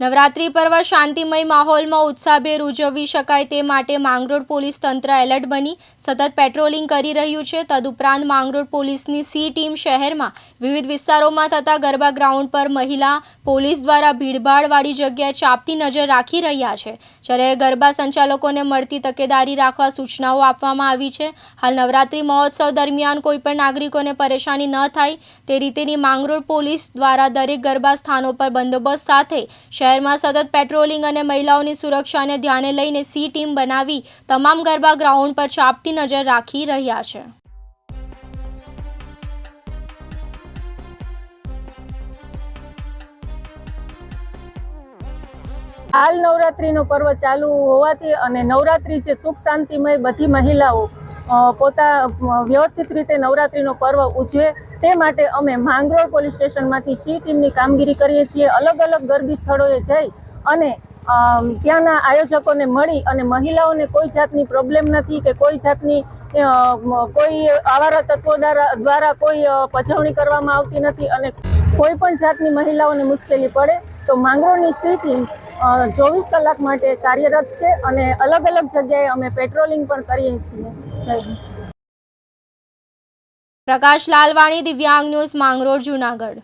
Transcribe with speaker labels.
Speaker 1: નવરાત્રી પર્વ શાંતિમય માહોલમાં ઉત્સાહભેર ઉજવી શકાય તે માટે માંગરોળ પોલીસ તંત્ર એલર્ટ બની સતત પેટ્રોલિંગ કરી રહ્યું છે. તદુપરાંત માંગરોળ પોલીસની સી ટીમ શહેરમાં વિવિધ વિસ્તારોમાં થતા ગરબા ગ્રાઉન્ડ પર મહિલા પોલીસ દ્વારા ભીડભાડવાળી જગ્યાએ ચાપતી નજર રાખી રહ્યા છે. જ્યારે ગરબા સંચાલકોને મળતી તકેદારી રાખવા સૂચનાઓ આપવામાં આવી છે. હાલ નવરાત્રી મહોત્સવ દરમિયાન કોઈપણ નાગરિકોને પરેશાની ન થાય તે રીતેની માંગરોળ પોલીસ દ્વારા દરેક ગરબા સ્થાનો પર બંદોબસ્ત સાથે શહેરમાં સતત પેટ્રોલિંગ અને મહિલાઓની સુરક્ષાને ધ્યાને લઈને સી ટીમ બનાવી તમામ ગરબા ગ્રાઉન્ડ પર ચાપતી નજર રાખી રહ્યા છે.
Speaker 2: હાલ નવરાત્રીનો પર્વ ચાલુ હોવાથી અને નવરાત્રી છે સુખ શાંતિમય બધી મહિલાઓ પોતા વ્યવસ્થિત રીતે નવરાત્રીનો પર્વ ઉજવે તે માટે અમે માંગરોળ પોલીસ સ્ટેશનમાંથી સી ટીમની કામગીરી કરીએ છીએ. અલગ અલગ ગરબી સ્થળોએ જઈ અને ત્યાંના આયોજકોને મળી અને મહિલાઓને કોઈ જાતની પ્રોબ્લેમ નથી કે કોઈ જાતની કોઈ આવારા તત્વો દ્વારા કોઈ પજવણી કરવામાં આવતી નથી અને કોઈ પણ જાતની મહિલાઓને મુશ્કેલી પડે તો માંગરોળની સી ટીમ ચોવીસ કલાક માટે કાર્યરત છે અને અલગ અલગ જગ્યાએ અમે પેટ્રોલિંગ પણ કરીએ છીએ.
Speaker 1: પ્રકાશ લાલવાણી, દિવ્યાંગ ન્યૂઝ, માંગરોળ, જુનાગઢ.